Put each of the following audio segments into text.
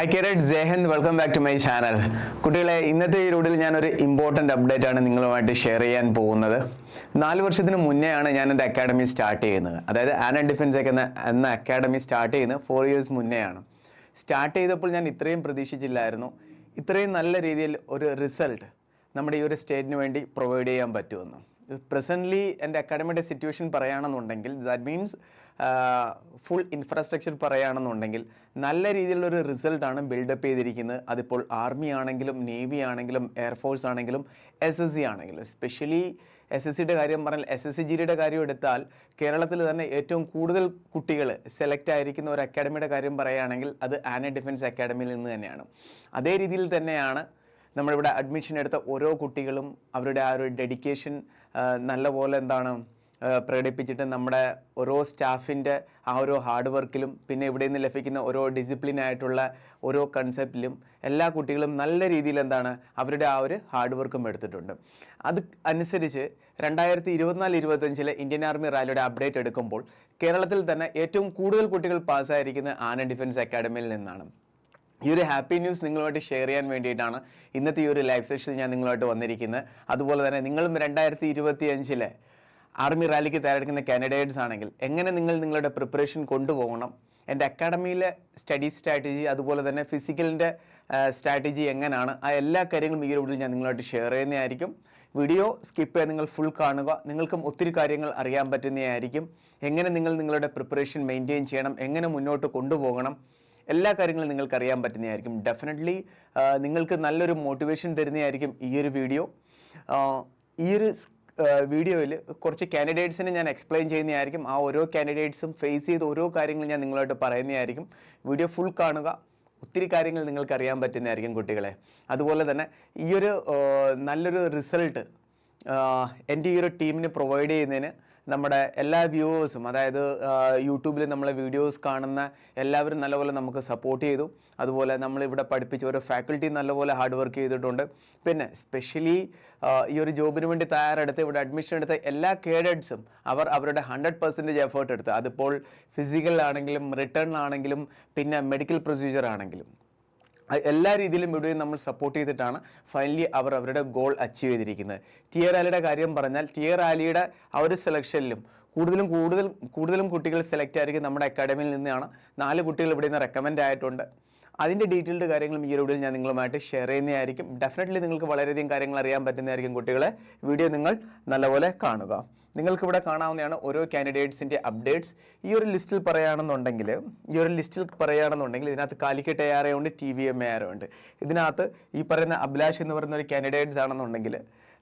Hi കേരറ്റ് ജയഹന്ദ് welcome back to my channel കുട്ടികളെ ഇന്നത്തെ ഈ റൂഡിൽ ഞാനൊരു ഇമ്പോർട്ടന്റ് അപ്ഡേറ്റ് ആണ് നിങ്ങളുമായിട്ട് ഷെയർ ചെയ്യാൻ പോകുന്നത്. നാല് വർഷത്തിന് മുന്നെയാണ് ഞാൻ എന്റെ അക്കാഡമി സ്റ്റാർട്ട് ചെയ്യുന്നത്. അതായത് ആന ഡിഫൻസ് ഒക്കെ എന്ന എന്ന അക്കാഡമി സ്റ്റാർട്ട് ചെയ്യുന്നത് ഫോർ ഇയേഴ്സ് മുന്നെയാണ്. സ്റ്റാർട്ട് ചെയ്തപ്പോൾ ഞാൻ ഇത്രയും പ്രതീക്ഷിച്ചില്ലായിരുന്നു. ഇത്രയും നല്ല രീതിയിൽ ഒരു റിസൾട്ട് നമ്മുടെ ഈ ഒരു സ്റ്റേറ്റിന് വേണ്ടി പ്രൊവൈഡ് ചെയ്യാൻ പറ്റുമെന്ന്. പ്രസന്റ്ലി എന്റെ അക്കാഡമിയുടെ സിറ്റുവേഷൻ പറയുകയാണെന്നുണ്ടെങ്കിൽ ദാറ്റ് മീൻസ് ഫുൾ ഇൻഫ്രാസ്ട്രക്ചർ പറയുകയാണെന്നുണ്ടെങ്കിൽ നല്ല രീതിയിലുള്ള ഒരു റിസൾട്ടാണ് ബിൽഡപ്പ് ചെയ്തിരിക്കുന്നത്. അതിപ്പോൾ ആർമി ആണെങ്കിലും നേവി ആണെങ്കിലും എയർഫോഴ്സ് ആണെങ്കിലും എസ് എസ് സി ആണെങ്കിലും. സ്പെഷ്യലി എസ് എസ് സിയുടെ കാര്യം പറഞ്ഞാൽ എസ് എസ് സി ജിയുടെ കാര്യം എടുത്താൽ കേരളത്തിൽ തന്നെ ഏറ്റവും കൂടുതൽ കുട്ടികൾ സെലക്ട് ആയിരിക്കുന്ന ഒരു അക്കാഡമിയുടെ കാര്യം പറയുകയാണെങ്കിൽ അത് ആന ഡിഫൻസ് അക്കാഡമിയിൽ നിന്ന് തന്നെയാണ്. അതേ രീതിയിൽ തന്നെയാണ് നമ്മളിവിടെ അഡ്മിഷൻ എടുത്ത ഓരോ കുട്ടികളും അവരുടെ ആ ഒരു ഡെഡിക്കേഷൻ നല്ലപോലെ എന്താണ് പ്രകടിപ്പിച്ചിട്ട് നമ്മുടെ ഓരോ സ്റ്റാഫിന്റെ ആ ഒരു ഹാർഡ് വർക്കിലും പിന്നെ ഇവിടെ നിന്ന് ലഭിക്കുന്ന ഓരോ ഡിസിപ്ലിൻ ആയിട്ടുള്ള ഓരോ കൺസെപ്റ്റിലും എല്ലാ കുട്ടികളും നല്ല രീതിയിൽ എന്താണ് അവരുടെ ആ ഒരു ഹാർഡ് വർക്കും എടുത്തിട്ടുണ്ട്. അത് അനുസരിച്ച് രണ്ടായിരത്തി ഇരുപത്തിനാല് ഇരുപത്തഞ്ചിലെ ഇന്ത്യൻ ആർമി റാലിയുടെ അപ്ഡേറ്റ് എടുക്കുമ്പോൾ കേരളത്തിൽ തന്നെ ഏറ്റവും കൂടുതൽ കുട്ടികൾ പാസ്സായിരിക്കുന്നത് ആന ഡിഫൻസ് അക്കാഡമിയിൽ നിന്നാണ്. ഈ ഒരു ഹാപ്പി ന്യൂസ് നിങ്ങളുമായിട്ട് ഷെയർ ചെയ്യാൻ വേണ്ടിയിട്ടാണ് ഇന്നത്തെ ഈ ഒരു ലൈവ് സെഷൻ ഞാൻ നിങ്ങളുമായിട്ട് വന്നിരിക്കുന്നത്. അതുപോലെ തന്നെ നിങ്ങളും രണ്ടായിരത്തി ഇരുപത്തി അഞ്ചിലെ ആർമി റാലിക്ക് തയ്യാറെടുക്കുന്ന കാൻഡിഡേറ്റ്സ് ആണെങ്കിൽ എങ്ങനെ നിങ്ങൾ നിങ്ങളുടെ പ്രിപ്പറേഷൻ കൊണ്ടുപോകണം? എന്റെ അക്കാഡമിയിലെ സ്റ്റഡി സ്ട്രാറ്റജി അതുപോലെ തന്നെ ഫിസിക്കലിന്റെ സ്ട്രാറ്റജി എങ്ങനെയാണ് ആ എല്ലാ കാര്യങ്ങളും ഈ ഒരു ഞാൻ നിങ്ങളുമായിട്ട് ഷെയർ ചെയ്യുന്നതായിരിക്കും. വീഡിയോ സ്കിപ്പ് ചെയ്യാൻ നിങ്ങൾ ഫുൾ കാണുക. നിങ്ങൾക്കും ഒത്തിരി കാര്യങ്ങൾ അറിയാൻ പറ്റുന്നതായിരിക്കും. എങ്ങനെ നിങ്ങൾ നിങ്ങളുടെ പ്രിപ്പറേഷൻ മെയിന്റെയിൻ ചെയ്യണം? എങ്ങനെ മുന്നോട്ട് കൊണ്ടുപോകണം? എല്ലാ കാര്യങ്ങളും നിങ്ങൾക്ക് അറിയാൻ പറ്റുന്നതായിരിക്കും ഡെഫിനറ്റ്ലി നിങ്ങൾക്ക് നല്ലൊരു മോട്ടിവേഷൻ തരുന്നതായിരിക്കും ഈ ഒരു വീഡിയോ ഈ ഒരു വീഡിയോയിൽ കുറച്ച് കാൻഡിഡേറ്റ്സിനെ ഞാൻ എക്സ്പ്ലെയിൻ ചെയ്യുന്നതായിരിക്കും. ആ ഓരോ കാൻഡിഡേറ്റ്സും ഫേസ് ചെയ്ത ഓരോ കാര്യങ്ങളും ഞാൻ നിങ്ങളായിട്ട് പറയുന്നതായിരിക്കും. വീഡിയോ ഫുൾ കാണുക. ഒത്തിരി കാര്യങ്ങൾ നിങ്ങൾക്ക് അറിയാൻ പറ്റുന്നതായിരിക്കും കുട്ടികളെ. അതുപോലെ തന്നെ ഈയൊരു നല്ലൊരു റിസൾട്ട് എന്റെ ഈ ഒരു ടീമിന് പ്രൊവൈഡ് ചെയ്യുന്നതിന് നമ്മുടെ എല്ലാ വ്യൂവേഴ്സും അതായത് യൂട്യൂബിൽ നമ്മളെ വീഡിയോസ് കാണുന്ന എല്ലാവരും നല്ലപോലെ നമുക്ക് സപ്പോർട്ട് ചെയ്തു. അതുപോലെ നമ്മളിവിടെ പഠിപ്പിച്ച ഓരോ ഫാക്കൽറ്റി നല്ലപോലെ ഹാർഡ് വർക്ക് ചെയ്തിട്ടുണ്ട്. പിന്നെ സ്പെഷ്യലി ഈ ഒരു ജോബിന് വേണ്ടി തയ്യാറെടുത്ത് ഇവിടെ അഡ്മിഷൻ എടുത്ത എല്ലാ കേഡറ്റ്സും അവർ അവരുടെ ഹൺഡ്രഡ് പെർസെന്റേജ് എഫേർട്ട് എടുത്ത്. അതിപ്പോൾ ഫിസിക്കൽ ആണെങ്കിലും റിട്ടേൺ ആണെങ്കിലും പിന്നെ മെഡിക്കൽ പ്രൊസീജിയർ ആണെങ്കിലും. എല്ലാ രീതിയിലും ഇവിടെയും നമ്മൾ സപ്പോർട്ട് ചെയ്തിട്ടാണ് ഫൈനലി അവർ അവരുടെ ഗോൾ അച്ചീവ് ചെയ്തിരിക്കുന്നത്. ടിയർ ആലിയുടെ കാര്യം പറഞ്ഞാൽ ടിയർ ആലിയുടെ ആ ഒരു സെലക്ഷനിലും കൂടുതലും കൂടുതൽ കൂടുതലും കുട്ടികൾ സെലക്ട് ആയിരിക്കും നമ്മുടെ അക്കാഡമിയിൽ നിന്നാണ്. നാല് കുട്ടികൾ ഇവിടെ നിന്ന് റെക്കമെൻഡ് ആയിട്ടുണ്ട്. അതിന്റെ ഡീറ്റെയിൽഡ് കാര്യങ്ങളും ഈ വീഡിയോയിൽ ഞാൻ നിങ്ങളുമായിട്ട് ഷെയർ ചെയ്യുന്നതായിരിക്കും. ഡെഫിനറ്റ്ലി നിങ്ങൾക്ക് വളരെയധികം കാര്യങ്ങൾ അറിയാൻ പറ്റുന്നതായിരിക്കും കുട്ടികളെ. വീഡിയോ നിങ്ങൾ നല്ലപോലെ കാണുക. നിങ്ങൾക്ക് ഇവിടെ കാണാവുന്നതാണ് ഓരോ കാൻഡിഡേറ്റ്സിന്റെ അപ്ഡേറ്റ്സ് ഈ ഒരു ലിസ്റ്റിൽ പറയുകയാണെന്നുണ്ടെങ്കിൽ ഈ ഒരു ലിസ്റ്റിൽ പറയുകയാണെന്നുണ്ടെങ്കിൽ ഇതിനകത്ത് കാലിക്കറ്റ് എ ആർ ഉണ്ട് T V M A R ഉണ്ട്. ഇതിനകത്ത് ഈ പറയുന്ന അഭിലാഷ് എന്ന് പറയുന്ന ഒരു കാൻഡിഡേറ്റ്സ് ആണെന്നുണ്ടെങ്കിൽ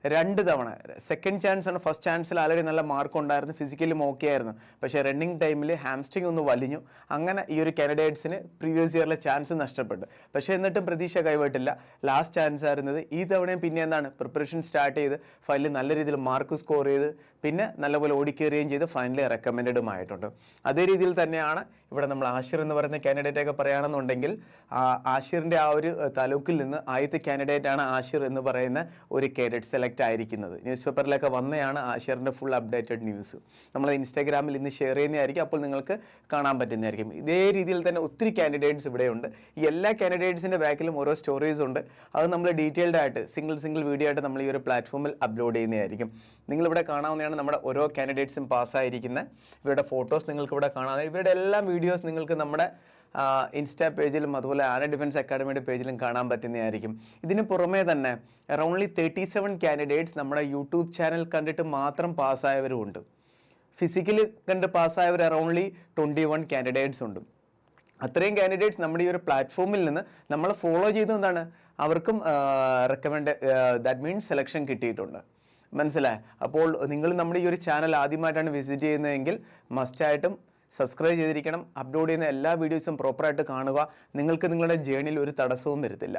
രണ്ട് തവണ. സെക്കൻഡ് ചാൻസ് ആണ്. ഫസ്റ്റ് ചാൻസിൽ ആൾറെഡി നല്ല മാർക്ക് ഉണ്ടായിരുന്നു. ഫിസിക്കലും ഓക്കെ ആയിരുന്നു. പക്ഷേ റണ്ണിങ് ടൈമിൽ ഹാംസ്ട്രിങ് ഒന്ന് വലിഞ്ഞു. അങ്ങനെ ഈ ഒരു കാൻഡിഡേറ്റ്സിന് പ്രീവിയസ് ഇയറിലെ ചാൻസ് നഷ്ടപ്പെട്ടു. പക്ഷേ എന്നിട്ടും പ്രതീക്ഷ കൈവിട്ടില്ല. ലാസ്റ്റ് ചാൻസ് ആയിരുന്നത് ഈ തവണയും പിന്നെ എന്താണ്? പ്രിപ്പറേഷൻ സ്റ്റാർട്ട് ചെയ്ത് ഫൈനലിൽ നല്ല രീതിയിൽ മാർക്ക് സ്കോർ ചെയ്ത് പിന്നെ നല്ലപോലെ ഓടിക്കേറുകയും ചെയ്ത് ഫൈനലി റെക്കമെൻഡഡും ആയിട്ടുണ്ട് അതേ രീതിയിൽ തന്നെയാണ് ഇവിടെ നമ്മൾ ആഷിർ എന്ന് പറയുന്ന കാൻഡിഡേറ്റ് ഒക്കെ പറയുകയാണെന്നുണ്ടെങ്കിൽ ആഷിറിന്റെ ആ ഒരു താലൂക്കിൽ നിന്ന് ആദ്യത്തെ കാൻഡിഡേറ്റ് ആണ് ആഷിർ എന്ന് പറയുന്ന ഒരു കാൻഡിഡേറ്റ് സെലക്ട് ആയിരിക്കുന്നത്. ന്യൂസ് പേപ്പറിലൊക്കെ വന്നതാണ് ആഷിറിന്റെ ഫുൾ അപ്ഡേറ്റഡ് ന്യൂസ് നമ്മൾ ഇൻസ്റ്റാഗ്രാമിൽ ഇന്ന് ഷെയർ ചെയ്യുന്നതായിരിക്കും അപ്പോൾ നിങ്ങൾക്ക് കാണാൻ പറ്റുന്നതായിരിക്കും. ഇതേ രീതിയിൽ തന്നെ ഒത്തിരി കാൻഡിഡേറ്റ്സ് ഇവിടെയുണ്ട്. ഈ എല്ലാ കാൻഡിഡേറ്റ്സിന്റെ ബാക്കിലും ഓരോ സ്റ്റോറീസ് ഉണ്ട്. അത് നമ്മൾ ഡീറ്റെയിൽഡ് ആയിട്ട് സിംഗിൾ സിംഗിൾ വീഡിയോ ആയിട്ട് നമ്മൾ ഈ ഒരു പ്ലാറ്റ്ഫോമിൽ അപ്ലോഡ് ചെയ്യുന്നതായിരിക്കും. നിങ്ങളിവിടെ കാണാവുന്നതാണ് നമ്മുടെ ഓരോ കാൻഡിഡേറ്റ്സും പാസ്സായിരിക്കുന്നത് ഇവരുടെ ഫോട്ടോസ് നിങ്ങൾക്ക് ഇവിടെ കാണാം. ഇവരുടെ എല്ലാ വീഡിയോസ് നിങ്ങൾക്ക് നമ്മുടെ ഇൻസ്റ്റാ പേജിലും അതുപോലെ ആന ഡിഫൻസ് അക്കാഡമിയുടെ പേജിലും കാണാൻ പറ്റുന്നതായിരിക്കും. ഇതിന് പുറമേ തന്നെ അറൗണ്ട്ലി തേർട്ടി സെവൻ കാൻഡിഡേറ്റ്സ് നമ്മുടെ യൂട്യൂബ് ചാനൽ കണ്ടിട്ട് മാത്രം പാസ്സായവരും ഉണ്ട്. ഫിസിക്കലി കണ്ട് പാസ്സായവർ അറൗണ്ട്ലി ട്വന്റി വൺ കാൻഡിഡേറ്റ്സ് ഉണ്ട്. അത്രയും കാൻഡിഡേറ്റ്സ് നമ്മുടെ ഈ ഒരു പ്ലാറ്റ്ഫോമിൽ നിന്ന് നമ്മൾ ഫോളോ ചെയ്ത് അവർക്കും റെക്കമെൻഡ് ദാറ്റ് മീൻസ് സെലക്ഷൻ കിട്ടിയിട്ടുണ്ട്. മനസ്സിലായി? അപ്പോൾ നിങ്ങൾ നമ്മുടെ ഈ ഒരു ചാനൽ ആദ്യമായിട്ടാണ് വിസിറ്റ് ചെയ്യുന്നതെങ്കിൽ മസ്റ്റായിട്ടും സബ്സ്ക്രൈബ് ചെയ്തിരിക്കണം. അപ്ലോഡ് ചെയ്യുന്ന എല്ലാ വീഡിയോസും പ്രോപ്പറായിട്ട് കാണുക. നിങ്ങൾക്ക് നിങ്ങളുടെ ജേണിയിൽ ഒരു തടസ്സവും വരുത്തില്ല.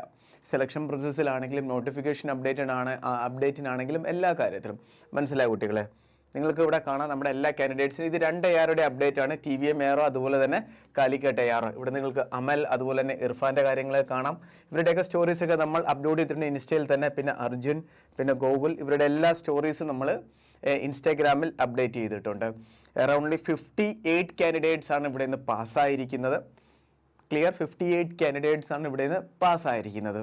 സെലക്ഷൻ പ്രോസസ്സിലാണെങ്കിലും നോട്ടിഫിക്കേഷൻ അപ്ഡേറ്റഡ് ആണ് അപ്ഡേറ്റിനാണെങ്കിലും എല്ലാ കാര്യത്തിലും. മനസ്സിലായ കുട്ടികളെ? നിങ്ങൾക്ക് ഇവിടെ കാണാം നമ്മുടെ എല്ലാ കാൻഡിഡേറ്റ്സിനും ഇത് രണ്ട് എയാറുടെ അപ്ഡേറ്റ് ആണ്. ടി വി എം എയറോ അതുപോലെ തന്നെ കാലിക്കട്ട് എയാറോ ഇവിടെ നിങ്ങൾക്ക് അമൽ അതുപോലെ തന്നെ ഇർഫാന്റെ കാര്യങ്ങൾ കാണാം. ഇവരുടെയൊക്കെ സ്റ്റോറീസ് ഒക്കെ നമ്മൾ അപ്ലോഡ് ചെയ്തിട്ടുണ്ട് ഇൻസ്റ്റയിൽ തന്നെ. പിന്നെ അർജുൻ പിന്നെ ഗോകുൽ. ഇവരുടെ എല്ലാ സ്റ്റോറീസും നമ്മൾ ഇൻസ്റ്റാഗ്രാമിൽ അപ്ഡേറ്റ് ചെയ്തിട്ടുണ്ട്. അറൗണ്ട്ലി ഫിഫ്റ്റി എയ്റ്റ് കാൻഡിഡേറ്റ്സ് ആണ് ഇവിടെ നിന്ന് പാസ്സായിരിക്കുന്നത് ക്ലിയർ ഫിഫ്റ്റി എയ്റ്റ് കാൻഡിഡേറ്റ്സ് ആണ് ഇവിടെ നിന്ന് പാസ്സായിരിക്കുന്നത്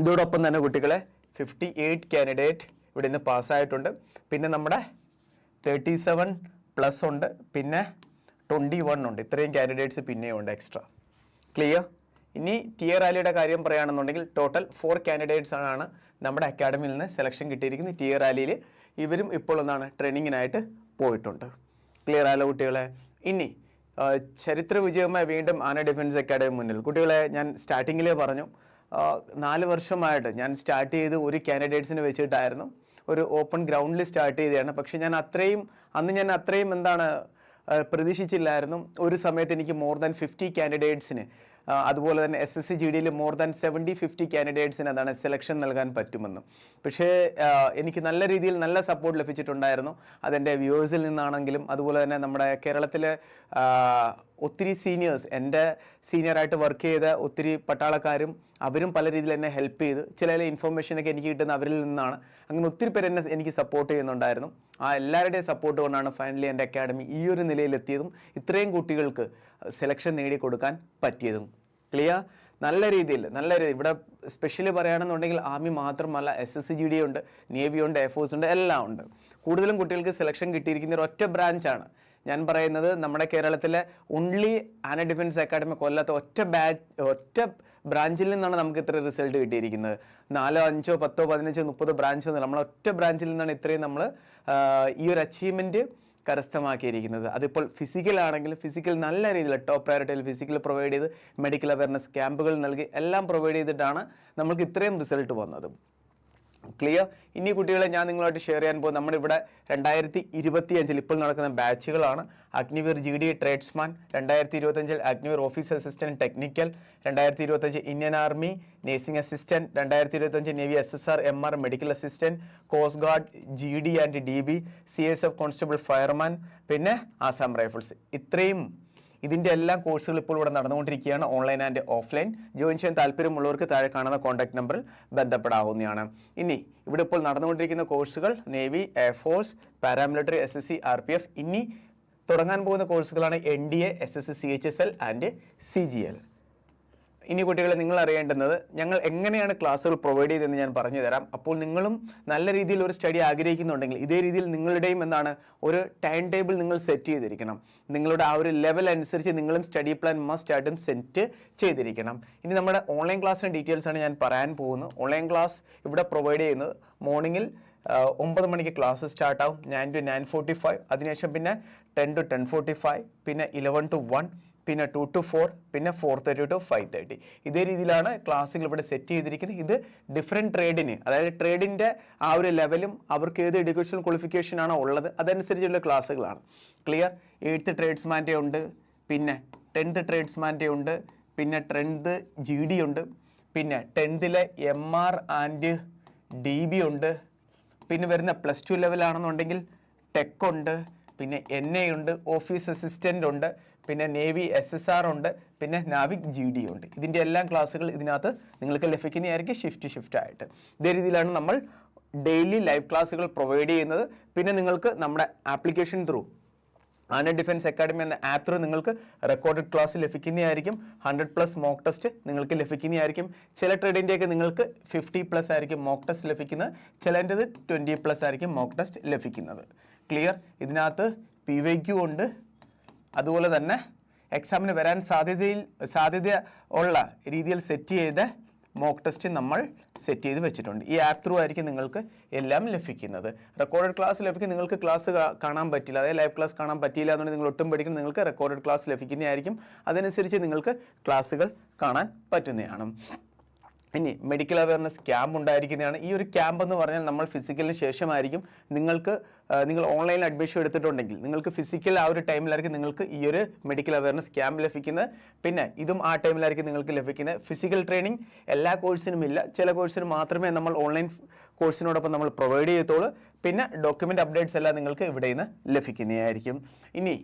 ഇതോടൊപ്പം തന്നെ കുട്ടികളെ ഫിഫ്റ്റി എയ്റ്റ് കാൻഡിഡേറ്റ് ഇവിടെ നിന്ന് പാസ്സായിട്ടുണ്ട്. പിന്നെ നമ്മുടെ തേർട്ടി സെവൻ പ്ലസ് ഉണ്ട്. പിന്നെ ട്വന്റി വൺ ഉണ്ട്. ഇത്രയും കാൻഡിഡേറ്റ്സ് പിന്നെയും ഉണ്ട് എക്സ്ട്രാ ക്ലിയർ ഇനി ടിയർ റാലിയുടെ കാര്യം പറയുകയാണെന്നുണ്ടെങ്കിൽ ടോട്ടൽ ഫോർ കാൻഡിഡേറ്റ്സ് ആണ് നമ്മുടെ അക്കാഡമിയിൽ നിന്ന് സെലക്ഷൻ കിട്ടിയിരിക്കുന്നത്. ടിയർ റാലിയിൽ ഇവരും ഇപ്പോൾ ഒന്നാണ് ട്രെയിനിങ്ങിനായിട്ട് പോയിട്ടുണ്ട്. ക്ലിയർ ആയല്ലോ കുട്ടികളെ? ഇനി ചരിത്ര വിജയമായി വീണ്ടും ആന ഡിഫൻസ് അക്കാഡമി മുന്നിൽ. കുട്ടികളെ ഞാൻ സ്റ്റാർട്ടിങ്ങിലേ പറഞ്ഞു. നാല് വർഷമായിട്ട് ഞാൻ സ്റ്റാർട്ട് ചെയ്ത് ഒരു കാൻഡിഡേറ്റ്സിന് വെച്ചിട്ടായിരുന്നു. ഒരു ഓപ്പൺ ഗ്രൗണ്ടിൽ സ്റ്റാർട്ട് ചെയ്തതാണ്. പക്ഷേ ഞാൻ അത്രയും അന്ന് ഞാൻ അത്രയും എന്താണ് പ്രതീക്ഷിച്ചില്ലായിരുന്നു. ഒരു സമയത്ത് എനിക്ക് മോർ ദാൻ ഫിഫ്റ്റി കാൻഡിഡേറ്റ്സിന് അതുപോലെ തന്നെ എസ് എസ് സി ജി ഡിയിൽ മോർ ദാൻ സെവന്റി ഫിഫ്റ്റി കാൻഡിഡേറ്റ്സിന് അതാണ് സെലക്ഷൻ നൽകാൻ പറ്റുമെന്ന്. പക്ഷേ എനിക്ക് നല്ല രീതിയിൽ നല്ല സപ്പോർട്ട് ലഭിച്ചിട്ടുണ്ടായിരുന്നു. അതെന്റെ വ്യൂവേഴ്സിൽ നിന്നാണെങ്കിലും അതുപോലെ തന്നെ നമ്മുടെ കേരളത്തിലെ ഒത്തിരി സീനിയേഴ്സ് എന്റെ സീനിയറായിട്ട് വർക്ക് ചെയ്ത ഒത്തിരി പട്ടാളക്കാരും അവരും പല രീതിയിൽ എന്നെ ഹെൽപ്പ് ചെയ്ത് ചില ചില ഇൻഫർമേഷനൊക്കെ എനിക്ക് കിട്ടുന്ന അവരിൽ നിന്നാണ്. അങ്ങനെ ഒത്തിരി പേര് എന്നെ എനിക്ക് സപ്പോർട്ട് ചെയ്യുന്നുണ്ടായിരുന്നു. ആ എല്ലാവരുടെയും സപ്പോർട്ട് കൊണ്ടാണ് ഫൈനലി എന്റെ അക്കാഡമി ഈ ഒരു നിലയിലെത്തിയതും ഇത്രയും കുട്ടികൾക്ക് സെലക്ഷൻ നേടിക്കൊടുക്കാൻ പറ്റിയതും. ക്ലിയർ നല്ല രീതിയിൽ നല്ല രീതി. ഇവിടെ സ്പെഷ്യലി പറയുകയാണെന്നുണ്ടെങ്കിൽ ആർമി മാത്രമല്ല S S C G D ഉണ്ട് നേവി ഉണ്ട് എയർഫോഴ്സ് ഉണ്ട് എല്ലാം ഉണ്ട്. കൂടുതലും കുട്ടികൾക്ക് സെലക്ഷൻ കിട്ടിയിരിക്കുന്ന ഒരു ഒറ്റ ബ്രാഞ്ചാണ് ഞാൻ പറയുന്നത് നമ്മുടെ കേരളത്തിലെ ഓൺലി ആന ഡിഫൻസ് അക്കാഡമി കൊല്ലത്തെ ഒറ്റ ബാച്ച് ഒറ്റ ബ്രാഞ്ചിൽ നിന്നാണ് നമുക്ക് ഇത്ര റിസൾട്ട് കിട്ടിയിരിക്കുന്നത്. നാലോ അഞ്ചോ പത്തോ പതിനഞ്ചോ മുപ്പതോ ബ്രാഞ്ചോ ഒന്നും നമ്മൾ ഒറ്റ ബ്രാഞ്ചിൽ നിന്നാണ് ഇത്രയും നമ്മൾ ഈ ഒരു അച്ചീവ്മെന്റ് കരസ്ഥമാക്കിയിരിക്കുന്നത്. അതിപ്പോൾ ഫിസിക്കൽ ആണെങ്കിൽ ഫിസിക്കൽ നല്ല രീതിയിൽ ടോപ്പ് പ്രയോറിറ്റിയിൽ ഫിസിക്കൽ പ്രൊവൈഡ് ചെയ്ത് മെഡിക്കൽ അവയർനെസ് ക്യാമ്പുകൾ നൽകി എല്ലാം പ്രൊവൈഡ് ചെയ്തിട്ടാണ് നമുക്ക് ഇത്രയും റിസൾട്ട് വന്നത്. ക്ലിയർ ഇനി കുട്ടികളെ ഞാൻ നിങ്ങളുമായിട്ട് ഷെയർ ചെയ്യാൻ പോകും നമ്മളിവിടെ രണ്ടായിരത്തി ഇരുപത്തി അഞ്ചിൽ ഇപ്പോൾ നടക്കുന്ന ബാച്ചുകളാണ് അഗ്നിവീർ ജി ഡി ട്രേഡ്സ്മാൻ രണ്ടായിരത്തി ഇരുപത്തഞ്ചിൽ അഗ്നിവീർ ഓഫീസ് അസിസ്റ്റന്റ് ടെക്നിക്കൽ രണ്ടായിരത്തി ഇരുപത്തഞ്ച് ഇന്ത്യൻ ആർമി നേഴ്സിംഗ് അസിസ്റ്റന്റ് രണ്ടായിരത്തി ഇരുപത്തഞ്ച് navy S S R M R medical assistant coast guard G D and D B C S F constable fireman പിന്നെ ആസാം റൈഫിൾസ് ഇത്രയും ഇതിന്റെ എല്ലാ കോഴ്സുകൾ ഇപ്പോൾ ഇവിടെ നടന്നുകൊണ്ടിരിക്കുകയാണ് ഓൺലൈൻ ആൻഡ് ഓഫ്ലൈൻ ജോയിൻ ചെയ്യാൻ താല്പര്യമുള്ളവർക്ക് താഴെ കാണുന്ന കോൺടാക്ട് നമ്പറിൽ ബന്ധപ്പെടാവുന്നതാണ്. ഇനി ഇവിടെ ഇപ്പോൾ നടന്നുകൊണ്ടിരിക്കുന്ന കോഴ്സുകൾ navy air force paramilitary S S C R P F ഇനി തുടങ്ങാൻ പോകുന്ന കോഴ്സുകളാണ് N D A S S C H S L and C G L ഇനി കുട്ടികളെ നിങ്ങൾ അറിയേണ്ടുന്നത് ഞങ്ങൾ എങ്ങനെയാണ് ക്ലാസ്സുകൾ പ്രൊവൈഡ് ചെയ്തതെന്ന് ഞാൻ പറഞ്ഞു തരാം. അപ്പോൾ നിങ്ങളും നല്ല രീതിയിൽ ഒരു സ്റ്റഡി ആഗ്രഹിക്കുന്നുണ്ടെങ്കിൽ ഇതേ രീതിയിൽ നിങ്ങളുടെയും എന്താണ് ഒരു ടൈം ടേബിൾ നിങ്ങൾ സെറ്റ് ചെയ്തിരിക്കണം. നിങ്ങളുടെ ആ ഒരു ലെവൽ അനുസരിച്ച് നിങ്ങളും സ്റ്റഡി പ്ലാൻ മസ്റ്റ് ആയിട്ടും സെറ്റ് ചെയ്തിരിക്കണം. ഇനി നമ്മുടെ ഓൺലൈൻ ക്ലാസ്സിന്റെ ഡീറ്റെയിൽസ് ആണ് ഞാൻ പറയാൻ പോകുന്നത്. ഓൺലൈൻ ക്ലാസ് ഇവിടെ പ്രൊവൈഡ് ചെയ്യുന്നത് മോർണിംഗിൽ ഒമ്പത് മണിക്ക് class സ്റ്റാർട്ടാവും nine to nine forty five അതിനുശേഷം പിന്നെ ten to ten forty five പിന്നെ ഇലവൻ ടു വൺ പിന്നെ ടു ടു ഫോർ പിന്നെ four thirty to five thirty ഇതേ രീതിയിലാണ് ക്ലാസ്സുകൾ ഇവിടെ സെറ്റ് ചെയ്തിരിക്കുന്നത്. ഇത് ഡിഫറെന്റ് ട്രേഡിന് അതായത് ട്രേഡിന്റെ ആ ഒരു ലെവലും അവർക്ക് ഏത് എഡ്യൂക്കേഷൻ ക്വാളിഫിക്കേഷൻ ആണോ ഉള്ളത് അതനുസരിച്ചുള്ള ക്ലാസ്സുകളാണ് ക്ലിയർ എയ്ത്ത് ട്രേഡ്സ്മാന്റെ ഉണ്ട് പിന്നെ ടെൻത്ത് ട്രേഡ്സ്മാന്റെ ഉണ്ട് പിന്നെ ടെൻത്ത് ജി ഡി ഉണ്ട് പിന്നെ ടെൻത്തിലെ M R and D B ഉണ്ട് പിന്നെ വരുന്ന പ്ലസ് ടു ലെവലാണെന്നുണ്ടെങ്കിൽ ടെക് ഉണ്ട് പിന്നെ എൻ എ ഉണ്ട് ഓഫീസ് അസിസ്റ്റന്റ് ഉണ്ട് പിന്നെ നേവി എസ് എസ് ആർ ഉണ്ട് പിന്നെ നാവിക് ജി ഡി ഉണ്ട്. ഇതിന്റെ എല്ലാം ക്ലാസ്സുകൾ ഇതിനകത്ത് നിങ്ങൾക്ക് ലഭിക്കുന്നതായിരിക്കും ഷിഫ്റ്റ് ഷിഫ്റ്റ് ആയിട്ട്. ഇതേ രീതിയിലാണ് നമ്മൾ ഡെയിലി ലൈവ് ക്ലാസ്സുകൾ പ്രൊവൈഡ് ചെയ്യുന്നത്. പിന്നെ നിങ്ങൾക്ക് നമ്മുടെ ആപ്ലിക്കേഷൻ ത്രൂ ആന ഡിഫൻസ് അക്കാഡമി എന്ന ആപ്പ് ത്രൂ നിങ്ങൾക്ക് റെക്കോർഡഡ് ക്ലാസ് ലഭിക്കുന്നതായിരിക്കും. ഹൺഡ്രഡ് പ്ലസ് മോക്ക് ടെസ്റ്റ് നിങ്ങൾക്ക് ലഭിക്കുന്നതായിരിക്കും. ചില ട്രേഡിന്റെയൊക്കെ നിങ്ങൾക്ക് ഫിഫ്റ്റി പ്ലസ് ആയിരിക്കും മോക്ക് ടെസ്റ്റ് ലഭിക്കുന്നത്. ചിലന്റെത് ട്വന്റി പ്ലസ് ആയിരിക്കും മോക്ക് ടെസ്റ്റ് ലഭിക്കുന്നത്. ക്ലിയർ ഇതിനകത്ത് പി വൈ ക്യു ഉണ്ട്. അതുപോലെ തന്നെ എക്സാമിന് വരാൻ സാധ്യതയിൽ സാധ്യത ഉള്ള രീതിയിൽ സെറ്റ് ചെയ്ത മോക്ക് ടെസ്റ്റ് നമ്മൾ സെറ്റ് ചെയ്ത് വെച്ചിട്ടുണ്ട്. ഈ ആപ്പ് ത്രൂ ആയിരിക്കും നിങ്ങൾക്ക് എല്ലാം ലഭിക്കുന്നത്. റെക്കോർഡഡ് ക്ലാസ് ലഭിക്കും. നിങ്ങൾക്ക് ക്ലാസ് കാണാൻ പറ്റില്ല. അതായത് ലൈവ് ക്ലാസ് കാണാൻ പറ്റിയില്ല എന്നുണ്ടെങ്കിൽ നിങ്ങൾ ഒട്ടും പഠിക്കണം നിങ്ങൾക്ക് റെക്കോർഡഡ് ക്ലാസ് ലഭിക്കുന്നതായിരിക്കും. അതനുസരിച്ച് നിങ്ങൾക്ക് ക്ലാസ്സുകൾ കാണാൻ പറ്റുന്നതാണ്. ഇനി മെഡിക്കൽ അവയർനെസ് ക്യാമ്പ് ഉണ്ടായിരിക്കുന്നതാണ്. ഈ ഒരു ക്യാമ്പ് എന്ന് പറഞ്ഞാൽ നമ്മൾ ഫിസിക്കലിന് ശേഷമായിരിക്കും നിങ്ങൾക്ക് നിങ്ങൾ ഓൺലൈനിൽ അഡ്മിഷൻ എടുത്തിട്ടുണ്ടെങ്കിൽ നിങ്ങൾക്ക് ഫിസിക്കൽ ആ ഒരു ടൈമിലായിരിക്കും നിങ്ങൾക്ക് ഈ ഒരു മെഡിക്കൽ അവയർനെസ് ക്യാമ്പ് ലഭിക്കുന്നത്. പിന്നെ ഇതും ആ ടൈമിലായിരിക്കും നിങ്ങൾക്ക് ലഭിക്കുന്നത്. ഫിസിക്കൽ ട്രെയിനിങ് എല്ലാ കോഴ്സിനും ഇല്ല. ചില കോഴ്സിന് മാത്രമേ നമ്മൾ ഓൺലൈൻ കോഴ്സിനോടൊപ്പം നമ്മൾ പ്രൊവൈഡ് ചെയ്യത്തുള്ളൂ. പിന്നെ ഡോക്യുമെന്റ് അപ്ഡേറ്റ്സ് എല്ലാം നിങ്ങൾക്ക് ഇവിടെ നിന്ന് ലഭിക്കുന്നതായിരിക്കും. ഇനി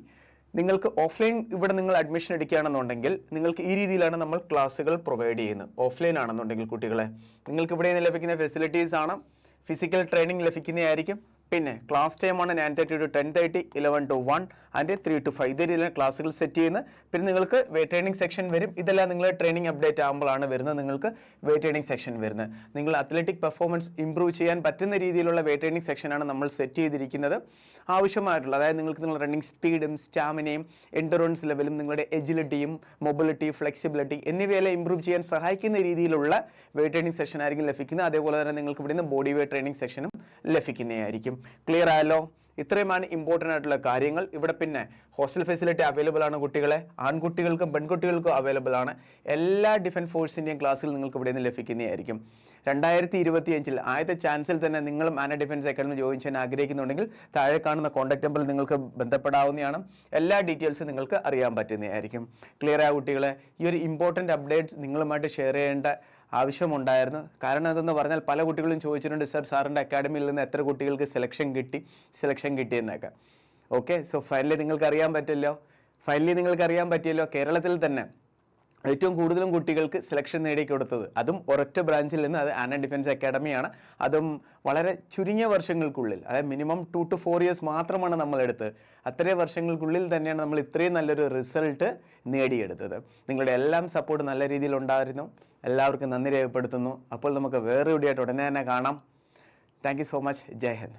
നിങ്ങൾക്ക് ഓഫ്ലൈൻ ഇവിടെ നിങ്ങൾ അഡ്മിഷൻ എടുക്കുകയാണെന്നുണ്ടെങ്കിൽ നിങ്ങൾക്ക് ഈ രീതിയിലാണ് നമ്മൾ ക്ലാസ്സുകൾ പ്രൊവൈഡ് ചെയ്യുന്നത്. ഓഫ്ലൈൻ ആണെന്നുണ്ടെങ്കിൽ കുട്ടികളെ. നിങ്ങൾക്ക് ഇവിടെ നിന്ന് ലഭിക്കുന്ന ഫെസിലിറ്റീസ് ആണ്. ഫിസിക്കൽ ട്രെയിനിങ് ലഭിക്കുന്നതായിരിക്കും. പിന്നെ ക്ലാസ് ടൈമാണ് nine thirty to ten thirty eleven to one and three to five ഇതേ ക്ലാസ്സുകൾ സെറ്റ് ചെയ്യുന്നത്. പിന്നെ നിങ്ങൾക്ക് വെയിറ്റ് ട്രെയിനിങ് സെക്ഷൻ വരും. ഇതെല്ലാം നിങ്ങൾ ട്രെയിനിങ് അപ്ഡേറ്റ് ആകുമ്പോഴാണ് വരുന്നത്. നിങ്ങൾക്ക് വെയിറ്റ് ട്രെയിനിങ് സെക്ഷൻ വരുന്നത്. നിങ്ങൾ അത്ലറ്റിക് പെർഫോമൻസ് ഇംപ്രൂവ് ചെയ്യാൻ പറ്റുന്ന രീതിയിലുള്ള വെയിറ്റ് ട്രെയിനിങ് സെക്ഷനാണ് നമ്മൾ സെറ്റ് ചെയ്തിരിക്കുന്നത്. ആവശ്യമായിട്ടുള്ള അതായത് നിങ്ങൾക്ക് നിങ്ങളുടെ റണ്ണിങ് സ്പീഡും സ്റ്റാമിനയും എൻഡറൻസ് ലെവലും നിങ്ങളുടെ എജിലിറ്റിയും മൊബിലിറ്റി ഫ്ലെക്സിബിലിറ്റി എന്നിവയെല്ലാം ഇംപ്രൂവ് ചെയ്യാൻ സഹായിക്കുന്ന രീതിയിലുള്ള വെയിറ്റ് ട്രെയിനിങ് സെഷൻ ആയിരിക്കും ലഭിക്കുന്നത്. അതേപോലെ തന്നെ നിങ്ങൾക്ക് ഇവിടുന്ന് ബോഡി വെയിറ്റ് ട്രെയിനിങ് സെക്ഷനും ലഭിക്കുന്നതായിരിക്കും. ക്ലിയർ ആയല്ലോ? ഇത്രയുമാണ് ഇമ്പോർട്ടന്റ് ആയിട്ടുള്ള കാര്യങ്ങൾ. ഇവിടെ പിന്നെ ഹോസ്റ്റൽ ഫെസിലിറ്റി അവൈലബിൾ ആണ് കുട്ടികളെ. ആൺകുട്ടികൾക്കും പെൺകുട്ടികൾക്കും അവൈലബിൾ ആണ്. എല്ലാ ഡിഫൻസ് ഫോഴ്സിന്റെയും ക്ലാസ്സുകൾ നിങ്ങൾക്ക് ഇവിടെ നിന്ന് ലഭിക്കുന്നതായിരിക്കും. രണ്ടായിരത്തി ഇരുപത്തി അഞ്ചിൽ ആദ്യത്തെ ചാൻസിൽ തന്നെ നിങ്ങളും ആന ഡിഫൻസ് അക്കാഡമി ജോയിൻ ചെയ്യാൻ ആഗ്രഹിക്കുന്നുണ്ടെങ്കിൽ താഴെ കാണുന്ന കോൺടാക്ട് നമ്പറിൽ നിങ്ങൾക്ക് ബന്ധപ്പെടാവുന്നതാണ്. എല്ലാ ഡീറ്റെയിൽസും നിങ്ങൾക്ക് അറിയാൻ പറ്റുന്നതായിരിക്കും. ക്ലിയർ ആയ കുട്ടികളെ? ഈ ഒരു ഇമ്പോർട്ടന്റ് അപ്ഡേറ്റ്സ് നിങ്ങളുമായിട്ട് ഷെയർ ചെയ്യേണ്ട ആവശ്യമുണ്ടായിരുന്നു. കാരണം എന്തെന്ന് പറഞ്ഞാൽ പല കുട്ടികളും ചോദിച്ചിട്ടുണ്ട് സർ സാറിന്റെ അക്കാഡമിയിൽ നിന്ന് എത്ര കുട്ടികൾക്ക് സെലക്ഷൻ കിട്ടി? സെലക്ഷൻ കിട്ടിയെന്നൊക്കെ. ഓക്കെ സോ ഫൈനലി നിങ്ങൾക്ക് അറിയാൻ പറ്റില്ലോ ഫൈനലി നിങ്ങൾക്ക് അറിയാൻ പറ്റിയല്ലോ? കേരളത്തിൽ തന്നെ ഏറ്റവും കൂടുതലും കുട്ടികൾക്ക് സെലക്ഷൻ നേടിക്കൊടുത്തത് അതും ഒരൊറ്റ ബ്രാഞ്ചിൽ നിന്ന് അത് ആന ഡിഫൻസ് അക്കാഡമിയാണ് അതും വളരെ ചുരുങ്ങിയ വർഷങ്ങൾക്കുള്ളിൽ അതായത് minimum two to four years മാത്രമാണ് നമ്മളെടുത്ത് അത്രയും വർഷങ്ങൾക്കുള്ളിൽ തന്നെയാണ് നമ്മൾ ഇത്രയും നല്ലൊരു റിസൾട്ട് നേടിയെടുത്തത്. നിങ്ങളുടെ എല്ലാം സപ്പോർട്ട് നല്ല രീതിയിൽ ഉണ്ടായിരുന്നു. എല്ലാവർക്കും നന്ദി രേഖപ്പെടുത്തുന്നു. അപ്പോൾ നമുക്ക് വേറെ എവിടെയായിട്ട് ഉടനെ തന്നെ കാണാം. താങ്ക് സോ മച്ച് ജയ് ഹിന്ദ്.